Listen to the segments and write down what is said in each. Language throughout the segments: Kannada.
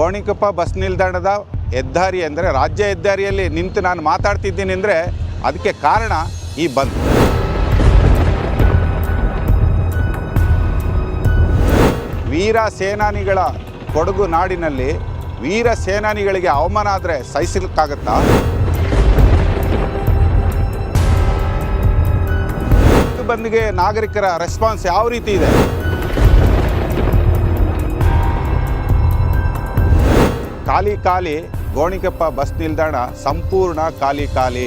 ಗೋಣಿಕೊಪ್ಪ ಬಸ್ ನಿಲ್ದಾಣದ ಹೆದ್ದಾರಿ ಅಂದರೆ ರಾಜ್ಯ ಹೆದ್ದಾರಿಯಲ್ಲಿ ನಿಂತು ನಾನು ಮಾತಾಡ್ತಿದ್ದೀನಿ ಅಂದರೆ ಅದಕ್ಕೆ ಕಾರಣ ಈ ಬಂದ್. ವೀರ ಸೇನಾನಿಗಳ ಕೊಡಗು ನಾಡಿನಲ್ಲಿ ವೀರ ಸೇನಾನಿಗಳಿಗೆ ಅವಮಾನ ಆದರೆ ಸಹಿಸಲಿಕ್ಕಾಗತ್ತಾ? ಬಂದ್ಗೆ ನಾಗರಿಕರ ರೆಸ್ಪಾನ್ಸ್ ಯಾವ ರೀತಿ ಇದೆ? ಖಾಲಿ ಖಾಲಿ ಗೋಣಿಕೊಪ್ಪ ಬಸ್ ನಿಲ್ದಾಣ ಸಂಪೂರ್ಣ ಖಾಲಿ ಖಾಲಿ.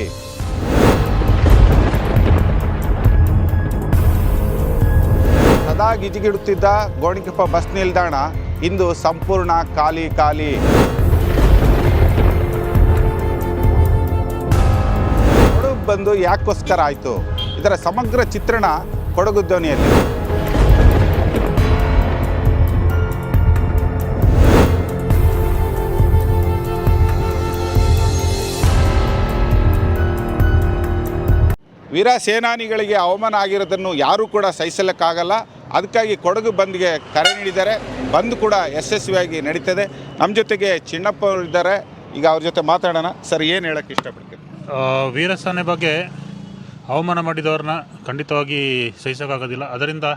ಸದಾ ಗಿಜಿಗಿಡುತ್ತಿದ್ದ ಗೋಣಿಕೊಪ್ಪ ಬಸ್ ನಿಲ್ದಾಣ ಇಂದು ಸಂಪೂರ್ಣ ಖಾಲಿ ಖಾಲಿ. ಕೊಡಗು ಬಂದು ಯಾಕೋಸ್ಕರ ಆಯಿತು. ಇದರ ಸಮಗ್ರ ಚಿತ್ರಣ ಕೊಡಗು ಧ್ವನಿಯಲ್ಲಿ ವೀರ ಸೇನಾನಿಗಳಿಗೆ ಅವಮಾನ ಆಗಿರೋದನ್ನು ಯಾರೂ ಕೂಡ ಸಹಿಸಲಿಕ್ಕಾಗಲ್ಲ. ಅದಕ್ಕಾಗಿ ಕೊಡಗು ಬಂದ್ಗೆ ಕರೆ ನೀಡಿದ್ದಾರೆ. ಬಂದ್ ಕೂಡ ಯಶಸ್ವಿಯಾಗಿ ನಡೀತದೆ. ನಮ್ಮ ಜೊತೆಗೆ ಚಿನ್ನಪ್ಪ ಇದ್ದಾರೆ. ಈಗ ಅವ್ರ ಜೊತೆ ಮಾತಾಡೋಣ. ಸರ್, ಏನು ಹೇಳಕ್ಕೆ ಇಷ್ಟಪಡ್ತೀನಿ ವೀರ ವೀರಸೇನೆ ಬಗ್ಗೆ ಅವಮಾನ ಮಾಡಿದವ್ರನ್ನ ಖಂಡಿತವಾಗಿ ಸಹಿಸೋಕ್ಕಾಗೋದಿಲ್ಲ. ಅದರಿಂದ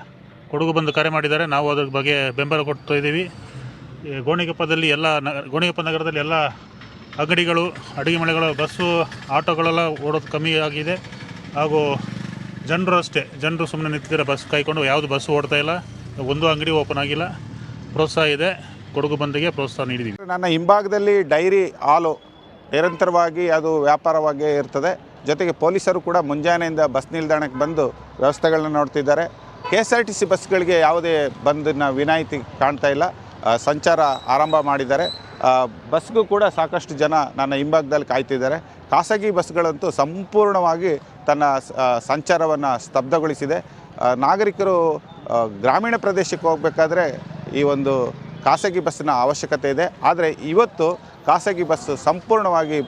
ಕೊಡಗು ಬಂದು ಕರೆ ಮಾಡಿದ್ದಾರೆ. ನಾವು ಅದ್ರ ಬಗ್ಗೆ ಬೆಂಬಲ ಕೊಡ್ತಾ ಇದ್ದೀವಿ. ಗೋಣಿಗೊಪ್ಪದಲ್ಲಿ ಎಲ್ಲ ನ, ಗೋಣಿಗೊಪ್ಪ ನಗರದಲ್ಲಿ ಎಲ್ಲ ಅಂಗಡಿಗಳು, ಅಡುಗೆ ಮನೆಗಳು, ಬಸ್ಸು, ಆಟೋಗಳೆಲ್ಲ ಓಡೋದು ಕಮ್ಮಿ ಆಗಿದೆ. ಹಾಗೂ ಜನರು ಅಷ್ಟೇ, ಜನರು ಸುಮ್ಮನೆ ನಿಂತಿದ್ದಾರೆ, ಬಸ್ ಕಾಯ್ಕೊಂಡು ಯಾವುದು ಬಸ್ ಓಡ್ತಾ ಇಲ್ಲ, ಒಂದು ಅಂಗಡಿ ಓಪನ್ ಆಗಿಲ್ಲ. ಪ್ರೋತ್ಸಾಹ ಇದೆ, ಕೊಡಗು ಬಂದಿಗೆ ಪ್ರೋತ್ಸಾಹ ನೀಡಿದ್ದೀವಿ ನನ್ನ ಹಿಂಭಾಗದಲ್ಲಿ ಡೈರಿ ಹಾಲು ನಿರಂತರವಾಗಿ ಅದು ವ್ಯಾಪಾರವಾಗಿ ಇರ್ತದೆ. ಜೊತೆಗೆ ಪೊಲೀಸರು ಕೂಡ ಮುಂಜಾನೆಯಿಂದ ಬಸ್ ನಿಲ್ದಾಣಕ್ಕೆ ಬಂದು ವ್ಯವಸ್ಥೆಗಳನ್ನ ನೋಡ್ತಿದ್ದಾರೆ. K S R T C ಬಸ್ಗಳಿಗೆ ಯಾವುದೇ ಬಂದನ್ನ ವಿನಾಯಿತಿ ಕಾಣ್ತಾ ಇಲ್ಲ. ಸಂಚಾರ ಆರಂಭ ಮಾಡಿದ್ದಾರೆ. ಬಸ್ಗೂ ಕೂಡ ಸಾಕಷ್ಟು ಜನ ನನ್ನ ಹಿಂಭಾಗದಲ್ಲಿ ಕಾಯ್ತಿದ್ದಾರೆ. ಖಾಸಗಿ ಬಸ್ಗಳಂತೂ ಸಂಪೂರ್ಣವಾಗಿ ತನ್ನ ಸಂಚಾರವನ್ನು ಸ್ತಬ್ಧಗೊಳಿಸಿದೆ. ನಾಗರಿಕರು ಗ್ರಾಮೀಣ ಪ್ರದೇಶಕ್ಕೆ ಹೋಗಬೇಕಾದ್ರೆ ಈ ಒಂದು ಖಾಸಗಿ ಬಸ್ಸಿನ ಅವಶ್ಯಕತೆ ಇದೆ. ಆದರೆ ಇವತ್ತು ಖಾಸಗಿ ಬಸ್ಸು ಸಂಪೂರ್ಣವಾಗಿ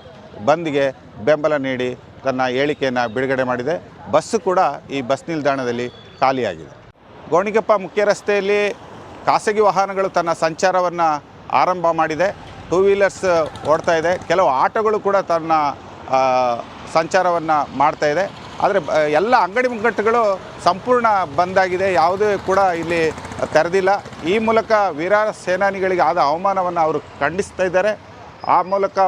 ಬಂದ್ಗೆ ಬೆಂಬಲ ನೀಡಿ ತನ್ನ ಹೇಳಿಕೆಯನ್ನು ಬಿಡುಗಡೆ ಮಾಡಿದೆ. ಬಸ್ಸು ಕೂಡ ಈ ಬಸ್ ನಿಲ್ದಾಣದಲ್ಲಿ ಖಾಲಿಯಾಗಿದೆ. ಗೋಣಿಗೆಪ್ಪ ಮುಖ್ಯ ರಸ್ತೆಯಲ್ಲಿ ಖಾಸಗಿ ವಾಹನಗಳು ತನ್ನ ಸಂಚಾರವನ್ನು ಆರಂಭ ಮಾಡಿದೆ. ಟೂ ವೀಲರ್ಸ್ ಓಡ್ತಾ ಇದೆ. ಕೆಲವು ಆಟೋಗಳು ಕೂಡ ತನ್ನ ಸಂಚಾರವನ್ನು ಇದೆ. ಆದರೆ ಎಲ್ಲ ಅಂಗಡಿ ಮುಗ್ಗಟ್ಟುಗಳು ಸಂಪೂರ್ಣ ಬಂದಾಗಿದೆ ಯಾವುದೇ ಕೂಡ ಇಲ್ಲಿ ತೆರೆದಿಲ್ಲ. ಈ ಮೂಲಕ ವೀರ ಸೇನಾನಿಗಳಿಗೆ ಆದ ಅವಮಾನವನ್ನು ಅವರು ಖಂಡಿಸ್ತಾ ಇದ್ದಾರೆ. ಆ ಮೂಲಕ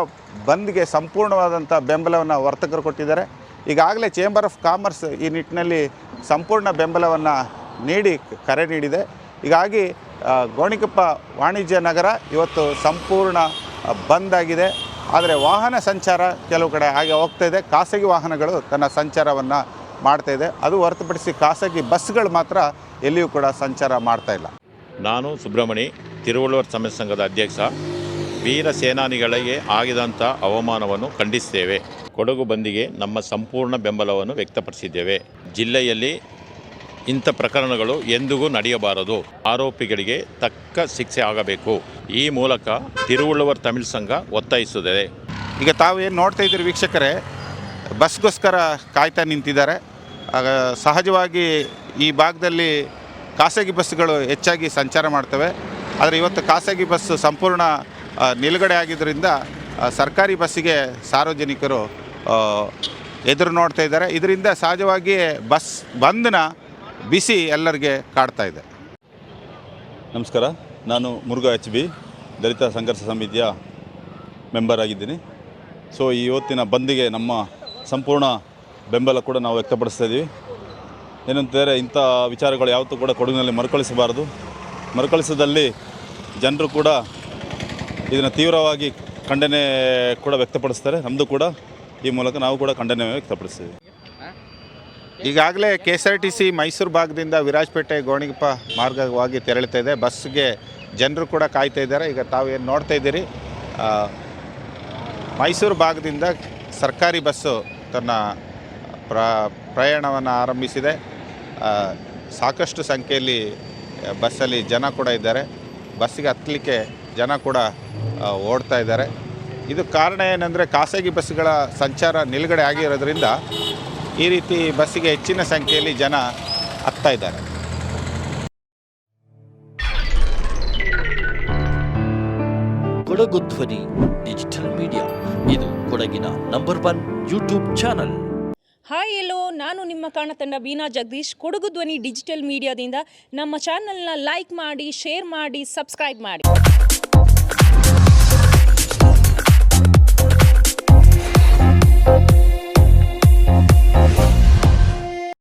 ಬಂದ್ಗೆ ಸಂಪೂರ್ಣವಾದಂಥ ಬೆಂಬಲವನ್ನು ವರ್ತಕರು ಕೊಟ್ಟಿದ್ದಾರೆ. ಈಗಾಗಲೇ ಚೇಂಬರ್ ಆಫ್ ಕಾಮರ್ಸ್ ಈ ನಿಟ್ಟಿನಲ್ಲಿ ಸಂಪೂರ್ಣ ಬೆಂಬಲವನ್ನು ನೀಡಿ ಕರೆ ನೀಡಿದೆ. ಹೀಗಾಗಿ ಗೋಣಿಕಪ್ಪ ವಾಣಿಜ್ಯ ನಗರ ಇವತ್ತು ಸಂಪೂರ್ಣ ಬಂದ್ ಆಗಿದೆ. ಆದರೆ ವಾಹನ ಸಂಚಾರ ಕೆಲವು ಕಡೆ ಹಾಗೆ ಹೋಗ್ತಾ ಇದೆ. ಖಾಸಗಿ ವಾಹನಗಳು ತನ್ನ ಸಂಚಾರವನ್ನು ಮಾಡ್ತಾ ಇದೆ. ಅದು ಹೊರತುಪಡಿಸಿ ಖಾಸಗಿ ಬಸ್ಗಳು ಮಾತ್ರ ಎಲ್ಲಿಯೂ ಕೂಡ ಸಂಚಾರ ಮಾಡ್ತಾ ಇಲ್ಲ. ನಾನು ಸುಬ್ರಹ್ಮಣಿ ತಿರುವಳ್ಳುವರ್ ಸಮಾಜ ಸಂಘದ ಅಧ್ಯಕ್ಷ. ವೀರ ಸೇನಾನಿಗಳಿಗೆ ಆಗಿದಂಥ ಅವಮಾನವನ್ನು ಖಂಡಿಸ್ತೇವೆ. ಕೊಡಗು ಬಂದಿಗೆ ನಮ್ಮ ಸಂಪೂರ್ಣ ಬೆಂಬಲವನ್ನು ವ್ಯಕ್ತಪಡಿಸಿದ್ದೇವೆ. ಜಿಲ್ಲೆಯಲ್ಲಿ ಇಂಥ ಪ್ರಕರಣಗಳು ಎಂದಿಗೂ ನಡೆಯಬಾರದು. ಆರೋಪಿಗಳಿಗೆ ತಕ್ಕ ಶಿಕ್ಷೆ ಆಗಬೇಕು. ಈ ಮೂಲಕ ತಿರುವಳ್ಳುವರ್ ತಮಿಳ್ ಸಂಘ ಒತ್ತಾಯಿಸುತ್ತದೆ. ಈಗ ತಾವು ಏನು ನೋಡ್ತಾ ಇದ್ದೀರಿ ವೀಕ್ಷಕರೇ, ಬಸ್ಗೋಸ್ಕರ ಕಾಯ್ತಾ ನಿಂತಿದ್ದಾರೆ. ಸಹಜವಾಗಿ ಈ ಭಾಗದಲ್ಲಿ ಖಾಸಗಿ ಬಸ್ಗಳು ಹೆಚ್ಚಾಗಿ ಸಂಚಾರ ಮಾಡ್ತವೆ. ಆದರೆ ಇವತ್ತು ಖಾಸಗಿ ಬಸ್ ಸಂಪೂರ್ಣ ನಿಲುಗಡೆ ಆಗಿದ್ದರಿಂದ ಸರ್ಕಾರಿ ಬಸ್ಸಿಗೆ ಸಾರ್ವಜನಿಕರು ಎದುರು ನೋಡ್ತಾ ಇದ್ದಾರೆ. ಇದರಿಂದ ಸಹಜವಾಗಿ ಬಸ್ ಬಂದ್ನ ಬಿಸಿ ಎಲ್ಲರಿಗೆ ಕಾಡ್ತಾ ಇದೆ. ನಮಸ್ಕಾರ. ನಾನು ಮುರುಘಾ ಎಚ್ ಬಿ, ದಲಿತ ಸಂಘರ್ಷ ಸಮಿತಿಯ ಮೆಂಬರ್ ಆಗಿದ್ದೀನಿ. ಸೊ ಇವತ್ತಿನ ಬಂದಿಗೆ ನಮ್ಮ ಸಂಪೂರ್ಣ ಬೆಂಬಲ ಕೂಡ ನಾವು ವ್ಯಕ್ತಪಡಿಸ್ತಾ ಇದ್ದೀವಿ. ಏನಂತಂದರೆ ಇಂಥ ವಿಚಾರಗಳು ಯಾವತ್ತೂ ಕೂಡ ಕೊಡಗಿನಲ್ಲಿ ಮರುಕಳಿಸಬಾರದು. ಮರುಕಳಿಸದಲ್ಲಿ ಜನರು ಕೂಡ ಇದನ್ನು ತೀವ್ರವಾಗಿ ಖಂಡನೆ ಕೂಡ ವ್ಯಕ್ತಪಡಿಸ್ತಾರೆ. ನಮ್ಮದು ಕೂಡ ಈ ಮೂಲಕ ನಾವು ಕೂಡ ಖಂಡನೆ ವ್ಯಕ್ತಪಡಿಸ್ತೀವಿ. ಈಗಾಗಲೇ K S R T C Mysuru ಭಾಗದಿಂದ ವಿರಾಜಪೇಟೆ ಗೋಣಿಗಪ್ಪ ಮಾರ್ಗವಾಗಿ ತೆರಳುತ್ತಾ ಇದೆ. ಬಸ್ಗೆ ಜನರು ಕೂಡ ಕಾಯ್ತಾ ಇದ್ದಾರೆ. ಈಗ ತಾವು ಏನು ನೋಡ್ತಾ ಇದ್ದೀರಿ? ಮೈಸೂರು ಭಾಗದಿಂದ ಸರ್ಕಾರಿ ಬಸ್ಸು ತನ್ನ ಪ್ರ, ಪ್ರಯಾಣವನ್ನು ಆರಂಭಿಸಿದೆ. ಸಾಕಷ್ಟು ಸಂಖ್ಯೆಯಲ್ಲಿ ಬಸ್ಸಲ್ಲಿ ಜನ ಕೂಡ ಇದ್ದಾರೆ. ಬಸ್ಸಿಗೆ ಹತ್ತಲಿಕ್ಕೆ ಜನ ಕೂಡ ಓಡ್ತಾ ಇದ್ದಾರೆ. ಇದು ಕಾರಣ ಏನಂದರೆ ಖಾಸಗಿ ಬಸ್ಗಳ ಸಂಚಾರ ನಿಲುಗಡೆ ಆಗಿರೋದ್ರಿಂದ ಈ ರೀತಿ ಬಸ್ಸಿಗೆ ಹೆಚ್ಚಿನ ಸಂಖ್ಯೆಯಲ್ಲಿ ಜನ ಹತ್ತಾ ಇದ್ದಾರೆ. ಕೊಡಗು ಧ್ವನಿ ಡಿಜಿಟಲ್ ಮೀಡಿಯಾ. ಇದು ಕೊಡಗಿನ number one YouTube channel. Hi hello ನಾನು ನಿಮ್ಮ ಕಾಣತಂಡ ಬೀನಾ ಜಗದೀಶ್. ಕೊಡಗು ಧ್ವನಿ ಡಿಜಿಟಲ್ ಮೀಡಿಯಾದಿಂದ ನಮ್ಮ ಚಾನಲ್ನ ಲೈಕ್ ಮಾಡಿ ಶೇರ್ ಮಾಡಿ ಸಬ್ಸ್ಕ್ರೈಬ್ ಮಾಡಿ.